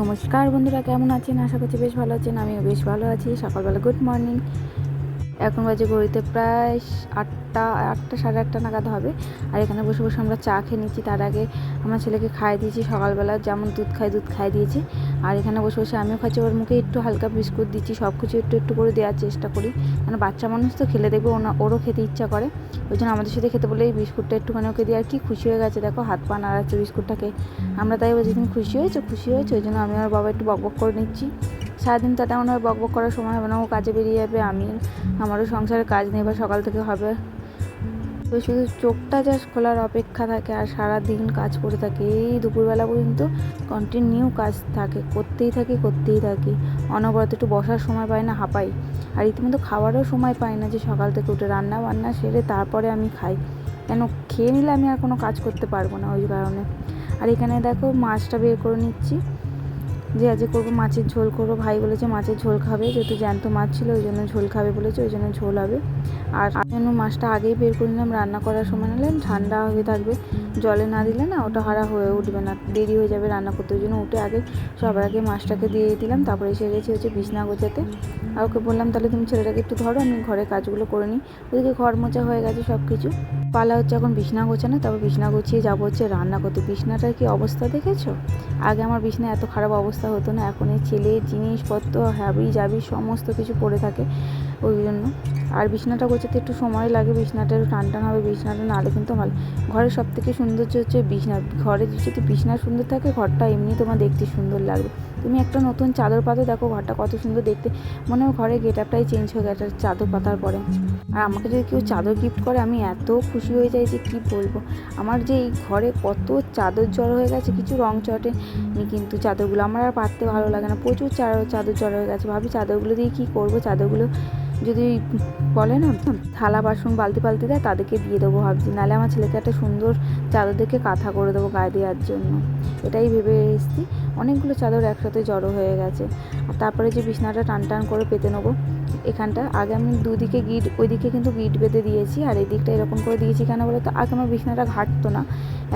নমস্কার বন্ধুরা, কেমন আছেন? আশা করছি বেশ ভালো আছেন, আমিও বেশ ভালো আছি। সকালবেলা গুড মর্নিং এখন বাজে ঘড়িতে প্রায় আটটা আটটা সাড়ে আটটা নাগাদ হবে। আর এখানে বসে বসে আমরা চা খেয়ে নিচ্ছি। তার আগে আমার ছেলেকে খাইয়ে দিয়েছি সকালবেলা, যেমন দুধ খাই দুধ খাইয়ে দিয়েছি। আর এখানে বসে বসে আমিও খাচ্ছি। ওর মুখে একটু হালকা বিস্কুট দিচ্ছি সব কিছু একটু একটু করে দেওয়ার চেষ্টা করি। মানে বাচ্চা মানুষ তো খেলে দেখবে ওনা, ওরও খেতে ইচ্ছা করে। ওই জন্য আমাদের সাথে খেতে বলে এই বিস্কুটটা একটুখানি ওকে দিয়ে, আর কি খুশি হয়ে গেছে দেখো, হাত পা নাড়াচ্ছে বিস্কুটটাকে। আমরা তাই বলছি, তুমি খুশি হয়েছো? খুশি হয়েছো? ওই জন্য আমি আমার বাবা একটু বকবক করে নিচ্ছি। সারাদিন তো তেমন আর বকবক করার সময় হবে না, ও কাজে বেরিয়ে যাবে, আমি, আমারও সংসারের কাজ নেই, বা সকাল থেকে হবে। তো শুধু চোখটা জাস্ট খোলার অপেক্ষা থাকে, আর সারা দিন কাজ করে থাকে। এই দুপুরবেলা পর্যন্ত কন্টিনিউ কাজ থাকে, করতেই থাকি করতেই থাকি। অনবরত একটু বসার সময় পাই না, হাঁপাই। আর ইতিমধ্যে খাওয়ারও সময় পাই না যে সকাল থেকে উঠে রান্না বান্না সেরে তারপরে আমি খাই। কেন, খেয়ে নিলে আমি আর কোনো কাজ করতে পারব না ওই কারণে। আর এখানে দেখো মাছটা বের করে নিচ্ছি। যে আজকে করব, মাছের ঝোল করব। ভাই বলেছে মাছের ঝোল খাবে, যেহেতু জ্যান্ত মাছ ছিল, ওই জন্য ঝোল খাবে বলেছে, ওই জন্য ঝোল হবে। আর জন্য মাছটা আগেই বের করে নিলাম, রান্না করার সময় নিলে ঠান্ডা হয়ে থাকবে। জলে না দিলে না ওটা হারা হয়ে উঠবে না, দেরি হয়ে যাবে রান্না করতে। ওই জন্য উঠে আগে সবার আগে মাছটাকে দিয়ে দিলাম, তারপরে এসে গেছি হচ্ছে বিছনা গোছাতে। আর ওকে বললাম, তাহলে তুমি ছেলেটাকে একটু ধরো, আমি ঘরে কাজগুলো করে নিই। ওদিকে ঘর মোচা হয়ে গেছে সব কিছু পালা হচ্ছে এখন বিছনা গোছানো, তারপর বিছনা গুছিয়ে যাব হচ্ছে রান্না করতে। বিছনাটার কি অবস্থা দেখেছ? আগে আমার বিছনা এত খারাপ অবস্থা হতো না। এখন এই ছেলে, জিনিসপত্র, হাবি জাবি সমস্ত কিছু পড়ে থাকে ওই জন্য। আর বিছনাটা গোছাতে একটু সময় লাগে, বিছনাটা একটু টান টান হবে, বিছনাটা নাহলে কিন্তু ভালো। ঘরের সব থেকে সৌন্দর্য হচ্ছে বিছনা, ঘরে যদি বিছনা সুন্দর থাকে, ঘরটা এমনি তোমার দেখতে সুন্দর লাগবে। তুমি একটা নতুন চাদর পাতা দেখো, ঘরটা কত সুন্দর দেখতে। মনে হয় ঘরের গেট আপটাই চেঞ্জ হয়ে গেছে চাদর পাতার পরে। আর আমাকে যদি কেউ চাদর গিফট করে, আমি এত খুশি হয়ে যাই যে কী বলব। আমার যে এই ঘরে কত চাদর জড়ো হয়ে গেছে, কিছু রং চটে কিন্তু চাদরগুলো। আমার আর পাততে ভালো লাগে না। প্রচুর চাদর জড়ো হয়ে গেছে। ভাবি চাদরগুলো দিয়ে কী করব? চাদরগুলো যদি বলে না, থালা, বাসন বালতি পালতি দেয়, তাদেরকে দিয়ে দেবো ভাবছি। নাহলে আমার ছেলেকে একটা সুন্দর চাদর দেখে কাঁথা করে দেবো গায়ে দেওয়ার জন্য। এটাই ভেবে এসেছি। অনেকগুলো চাদর একসাথে জড়ো হয়ে গেছে। আর তারপরে যে বিছনাটা টান টান করে পেতে নেব এখানটা, আগে আমি দুদিকে গিট, ওইদিকে কিন্তু গিট বেঁধে দিয়েছি আর এই দিকটা এরকম করে দিয়েছি কেন বলে তো? আগে আমার বিছনাটা ঘাটতো না।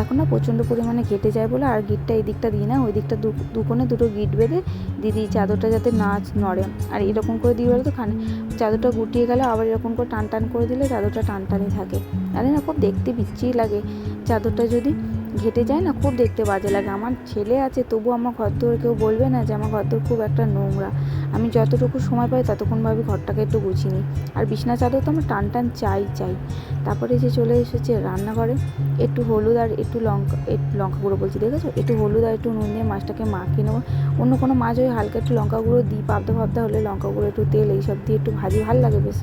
এখন না প্রচণ্ড পরিমাণে ঘেটে যায় বলে আর গিটটা এই দিকটা দিই না ওই দিকটা দু কোণে দুটো গিট বেঁধে দিয়ে দিই চাদরটা যাতে না নড়ে। আর এরকম করে দিই বলে তো, খানে চাদরটা গুটিয়ে গেলে আবার এরকম করে টান টান করে দিলে চাদরটা টানটানি থাকে। জানি না খুব দেখতে বিচ্ছিরি লাগে চাদরটা যদি ঘেটে যায় না, খুব দেখতে বাজে লাগে। আমার ছেলে আছে তবু আমার ঘর দোর কেউ বলবে না যে আমার ঘর দোর খুব একটা নোংরা। আমি যতটুকু সময় পাই ততক্ষণ ভাবি ঘরটাকে একটু গুছিয়ে নিই। আর বিছনা চাদর তো আমার টান টান চাই চাই। তারপরে যে চলে এসেছে রান্নাঘরে, একটু হলুদ আর একটু লঙ্কা একটু লঙ্কা গুঁড়ো বলছি, দেখেছ? একটু হলুদ আর একটু নুন দিয়ে মাছটাকে মাখিয়ে নেব। অন্য কোনো মাছ ওই হালকা একটু লঙ্কা গুঁড়ো দিই, পাবদা ফাবদা হলে লঙ্কা গুঁড়ো, একটু তেল এইসব দিয়ে একটু ভাজি, ভালো লাগে বেশ।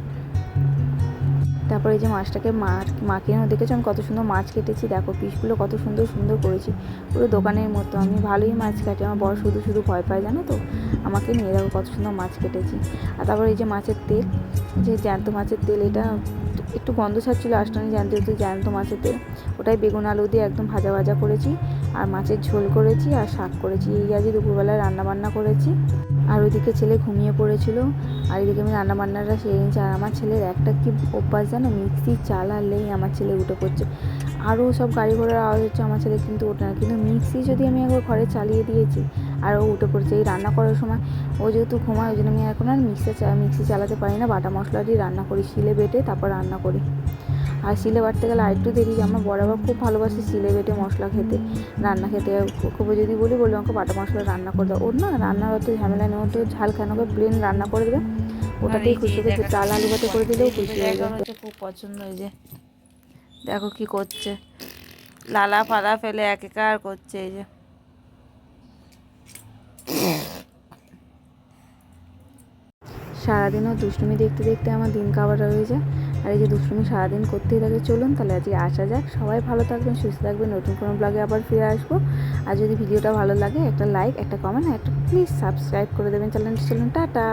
তারপরে এই যে মাছটাকে মাছ মাখিয়ে দেখেছ? আমি কত সুন্দর মাছ কেটেছি। দেখো, পিসগুলো কত সুন্দর সুন্দর করেছি। পুরো দোকানের মতো। আমি ভালোই মাছ কাটি। আমার বড় শুধু শুধু ভয় পায়, জানো তো? আমাকে নিয়ে দেখো কত সুন্দর মাছ কেটেছি। আর তারপর এই যে মাছের তেল, যে জ্যান্ত মাছের তেল, এটা একটু গন্ধ ছাড়ছিলো আসটানি জ্যান্ত, যেহেতু জ্যান্ত মাছের তেল। ওটাই বেগুন আলু দিয়ে একদম ভাজা ভাজা করেছি। আর মাছের ঝোল করেছি আর শাক করেছি। এই আজই দুপুরবেলায় রান্না বান্না করেছি। আর ওইদিকে ছেলে ঘুমিয়ে পড়েছিল। আর এদিকে আমি রান্না বান্নাটা সেরে নিচ্ছি আর আমার ছেলের একটা কি অভ্যাস জানো? মিক্সি চালালেই আমার ছেলে উঠে পড়ছে। আরও সব গাড়ি ঘোড়ার আওয়াজ হচ্ছে, আমার ছেলে কিন্তু ওঠে না। কিন্তু মিক্সি যদি আমি একবার ঘরে চালিয়ে দিয়েছি, আর ও উঠে পড়ছে। এই রান্না করার সময় ও যেহেতু ঘুমায়, ওই জন্য আমি এখন আর মিক্সি মিক্সি চালাতে পারি না। বাটা মশলা দিয়ে রান্না করি, শিলে বেটে তারপর রান্না করি। আর শিলে বাটতে গেলে আরেকটু দেরি। আমার বরাবর খুব ভালোবাসে শিলে বেটে মশলা খেতে রান্না খেতে। ওকে যদি বলি বলি আমাকে বাটা মশলা রান্না করে দাও। ওর না রান্নার অত ঝামেলা নেই তো ঝাল কেন প্লেন রান্না করে দেবে। ওটাতেই খুশি হয়েছে চাল আলু ভাতে করে দিলেও খুশি হয়ে যাবে খুব পছন্দ হয়েছে দেখো কি করছে। লালা ফেলে এক একার করছে এই যে। সারাদিনও দুষ্টুমি দেখতে দেখতে আমার দিন কাবাটা হয়ে যায়। আর এই যে দুষ্টুমি সারাদিন করতেই থাকে, চলুন তাহলে আজকে আসা যাক। সবাই ভালো থাকবেন, সুস্থ থাকবেন, নতুন কোনো ব্লগে আবার ফিরে আসব। আর যদি ভিডিওটা ভালো লাগে, একটা লাইক একটা কমেন্ট একটা প্লিজ সাবস্ক্রাইব করে দেবেন চ্যানেলটা। চলুন, টাটা!